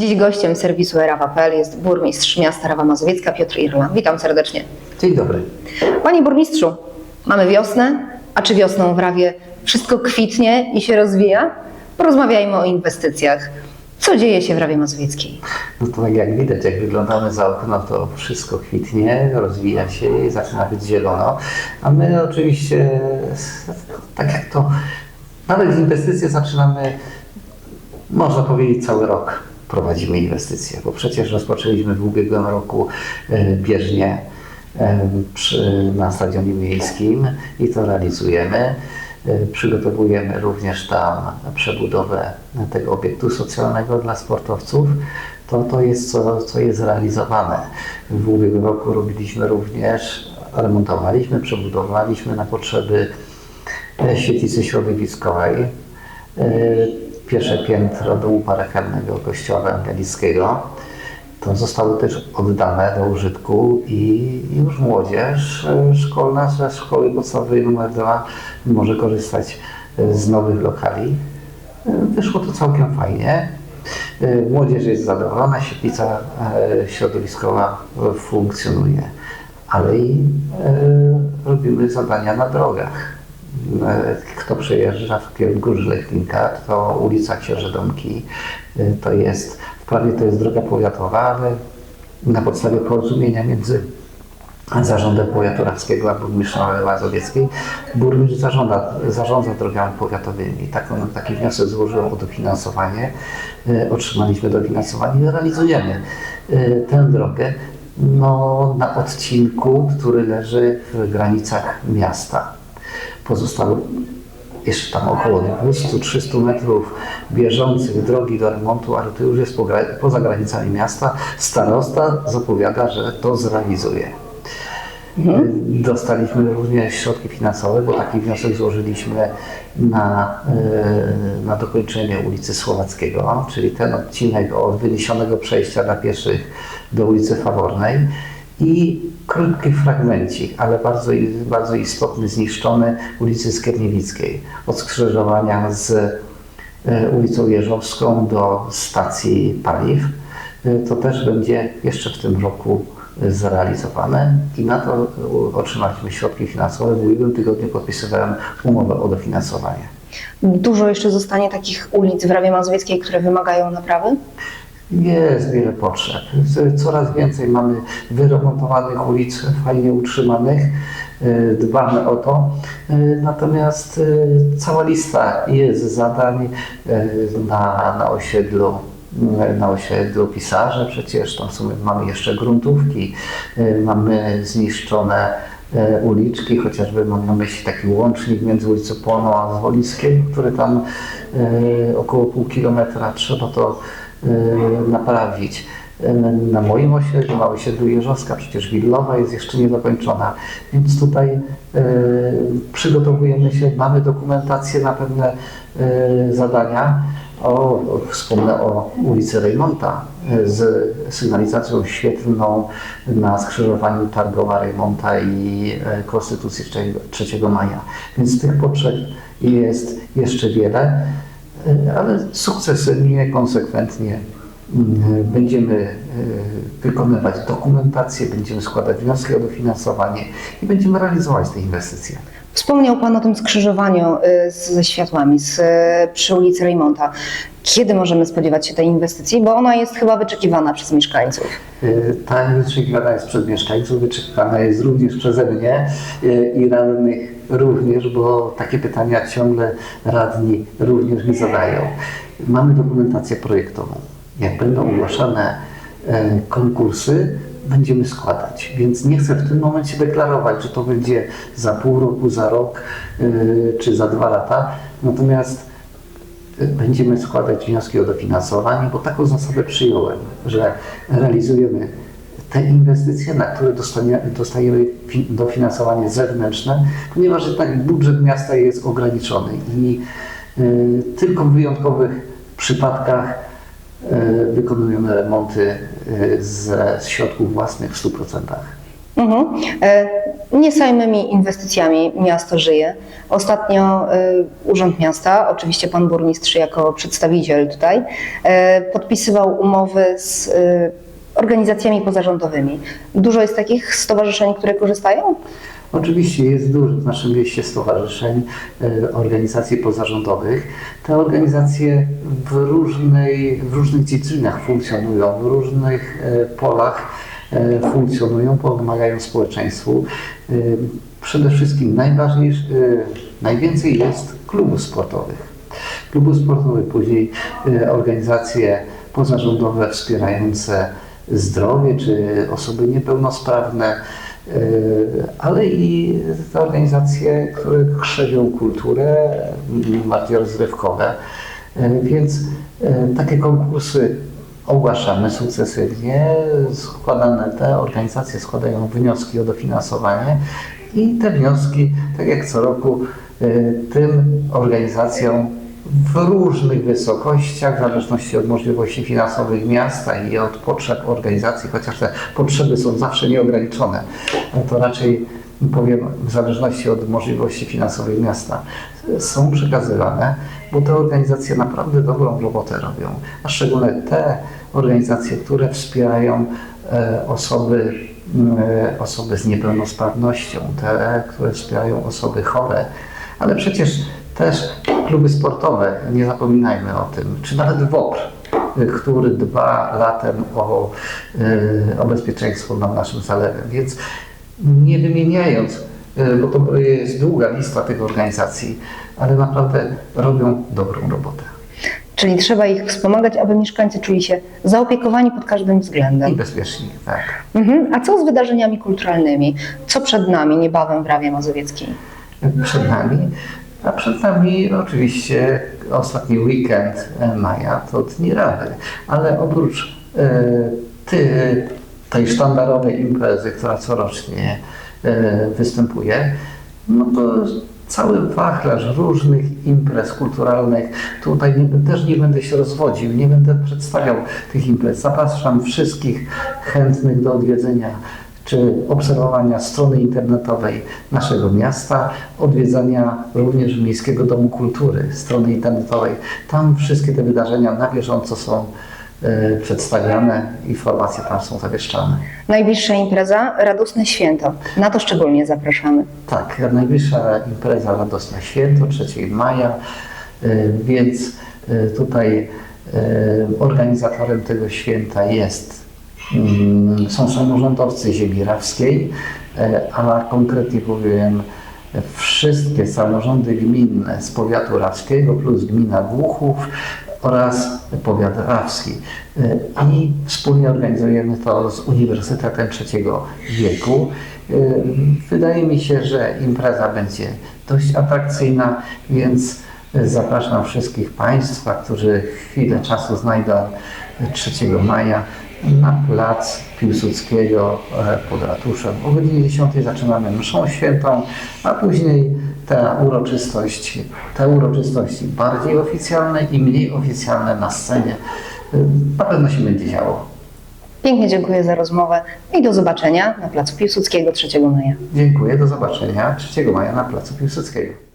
Dziś gościem serwisu Erawa.pl jest burmistrz miasta Rawa Mazowiecka Piotr Irla. Witam serdecznie. Dzień dobry. Panie burmistrzu, mamy wiosnę, a czy wiosną w Rawie wszystko kwitnie i się rozwija? Porozmawiajmy o inwestycjach. Co dzieje się w Rawie Mazowieckiej? No to tak jak widać, jak wyglądamy za okno, to wszystko kwitnie, rozwija się i zaczyna być zielono. A my oczywiście, tak jak to, nawet inwestycje zaczynamy, można powiedzieć, cały rok prowadzimy inwestycje, bo przecież rozpoczęliśmy w ubiegłym roku e, bieżnie e, przy, na stadionie miejskim i to realizujemy. E, Przygotowujemy również tam przebudowę tego obiektu socjalnego dla sportowców. To, to jest co, co jest realizowane. W ubiegłym roku robiliśmy również, remontowaliśmy, przebudowaliśmy na potrzeby świetlicy środowiskowej. Pierwsze piętro domu parafialnego kościoła ewangelickiego. To zostało też oddane do użytku i już młodzież e, szkolna ze szkoły podstawowej nr 2 może korzystać e, z nowych lokali. E, Wyszło to całkiem fajnie. Młodzież jest zadowolona, świetlica środowiskowa funkcjonuje, ale i robimy zadania na drogach. E, Kto przejeżdża w kierunku Żlechinka, to ulica Księżydomki, e, to jest, wprawdzie to jest droga powiatowa, ale na podstawie porozumienia między Zarządem Powiatu Rawskiego a Burmistrzem Mazowieckiej burmistrz zarządza, zarządza drogami powiatowymi. Taką, taki wniosek złożyłem o dofinansowanie. E, Otrzymaliśmy dofinansowanie i realizujemy e, tę drogę no, na odcinku, który leży w granicach miasta. Pozostało jeszcze tam około 200-300 metrów bieżących drogi do remontu, ale to już jest poza granicami miasta. Starosta zapowiada, że to zrealizuje. Dostaliśmy również środki finansowe, bo taki wniosek złożyliśmy na, e, na dokończenie ulicy Słowackiego, czyli ten odcinek od wyniesionego przejścia dla pieszych do ulicy Fawornej i krótki fragmencik, ale bardzo, bardzo istotny, zniszczony ulicy Skierniewickiej od skrzyżowania z e, ulicą Jeżowską do stacji paliw. E, To też będzie jeszcze w tym roku e, zrealizowane i na to otrzymaliśmy środki finansowe. W ubiegłym tygodniu podpisywałem umowę o dofinansowanie. Dużo jeszcze zostanie takich ulic w Rawie Mazowieckiej, które wymagają naprawy? Jest wiele potrzeb. Coraz więcej mamy wyremontowanych ulic, fajnie utrzymanych. e, Dbamy o to. E, Natomiast e, cała lista jest zadań na, na osiedlu na osiedlu pisarze przecież, tam są, mamy jeszcze gruntówki, mamy zniszczone uliczki, chociażby mam na myśli taki łącznik między ulicą Płoną a Zwolickiem, który tam około pół kilometra trzeba to e, naprawić. Na moim osiedlu, na osiedlu Jeżowska, przecież Willowa jest jeszcze niedokończona, więc tutaj e, przygotowujemy się, mamy dokumentację na pewne e, zadania. O, wspomnę o ulicy Rejmonta e, z sygnalizacją świetlną na skrzyżowaniu Targowa Rejmonta i Konstytucji 3 3 maja. Więc tych potrzeb jest jeszcze wiele, ale sukcesywnie, konsekwentnie będziemy e, wykonywać dokumentację, będziemy składać wnioski o dofinansowanie i będziemy realizować te inwestycje. Wspomniał Pan o tym skrzyżowaniu z- ze światłami z, y, przy ulicy Rejmonta. Kiedy możemy spodziewać się tej inwestycji? Bo ona jest chyba wyczekiwana przez mieszkańców. Ta wyczekiwana jest przez mieszkańców, wyczekiwana jest również przeze mnie i radnych również, bo takie pytania ciągle radni również mi zadają. Mamy dokumentację projektową. Jak będą ogłaszane e, konkursy, będziemy składać. Więc nie chcę w tym momencie deklarować, że to będzie za pół roku, za rok y, czy za dwa lata. Natomiast będziemy składać wnioski o dofinansowanie, bo taką zasadę przyjąłem, że realizujemy te inwestycje, na które dostajemy fi- dofinansowanie zewnętrzne, ponieważ jednak budżet miasta jest ograniczony i tylko w wyjątkowych przypadkach wykonujemy remonty ze środków własnych w 100%. Mhm. E, nie samymi inwestycjami miasto żyje. Ostatnio y, Urząd Miasta, oczywiście pan burmistrz jako przedstawiciel tutaj, podpisywał umowy z organizacjami pozarządowymi. Dużo jest takich stowarzyszeń, które korzystają? Oczywiście jest dużo w naszym mieście stowarzyszeń, e, organizacji pozarządowych. Te organizacje w, różnej, w różnych dziedzinach funkcjonują, w różnych e, polach e, funkcjonują, pomagają społeczeństwu. Przede wszystkim najważniejsze, najwięcej jest klubów sportowych. Klubów sportowych, później organizacje pozarządowe wspierające zdrowie czy osoby niepełnosprawne, ale i organizacje, które krzewią kulturę, bardziej rozrywkowe. E, Więc e, takie konkursy ogłaszamy sukcesywnie. Składane te organizacje składają wnioski o dofinansowanie i te wnioski, tak jak co roku, e, tym organizacjom w różnych wysokościach, w zależności od możliwości finansowych miasta i od potrzeb organizacji, chociaż te potrzeby są zawsze nieograniczone, to raczej powiem w zależności od możliwości finansowych miasta, są przekazywane, bo te organizacje naprawdę dobrą robotę robią, a szczególnie te organizacje, które wspierają e, osoby, e, osoby z niepełnosprawnością, te, które wspierają osoby chore, ale przecież też kluby sportowe, nie zapominajmy o tym, czy nawet WOPR, y, który dba latem o, y, o bezpieczeństwo nad naszym zalewem. Więc nie wymieniając, y, bo to jest długa lista tych organizacji, ale naprawdę robią dobrą robotę. Czyli trzeba ich wspomagać, aby mieszkańcy czuli się zaopiekowani pod każdym I względem. bezpiecznie, tak. Mhm. A co z wydarzeniami kulturalnymi? Co przed nami niebawem w Rawie Mazowieckiej? przed nami. A przed nami oczywiście ostatni weekend e, maja to Dni Rawy. Ale oprócz e, ty, tej sztandarowej imprezy, która corocznie e, występuje, no to cały wachlarz różnych imprez kulturalnych. Tutaj nie, też nie będę się rozwodził, nie będę przedstawiał tych imprez. Zapraszam wszystkich chętnych do odwiedzenia czy obserwowania strony internetowej naszego miasta, odwiedzania również Miejskiego Domu Kultury, strony internetowej. Tam wszystkie te wydarzenia na bieżąco są e, przedstawiane, informacje tam są zawieszczane. Najbliższa impreza Radosne Święto. Na to szczególnie zapraszamy. Tak, najbliższa impreza Radosne Święto 3 maja, e, więc e, tutaj organizatorem tego święta jest, są samorządowcy ziemi rawskiej, e, a konkretnie powiem wszystkie samorządy gminne z powiatu rawskiego plus gmina Głuchów oraz powiat rawski. E, I wspólnie organizujemy to z Uniwersytetem Trzeciego Wieku. E, Wydaje mi się, że impreza będzie dość atrakcyjna, więc zapraszam wszystkich Państwa, którzy chwilę czasu znajdą 3 maja na plac Piłsudskiego e, pod ratuszem. O godzinie 10 zaczynamy mszą świętą, a później ta uroczystość, te uroczystości bardziej oficjalne i mniej oficjalne na scenie. E, Na pewno się będzie działo. Pięknie dziękuję za rozmowę i do zobaczenia na placu Piłsudskiego 3 maja. Dziękuję, do zobaczenia 3 maja na placu Piłsudskiego.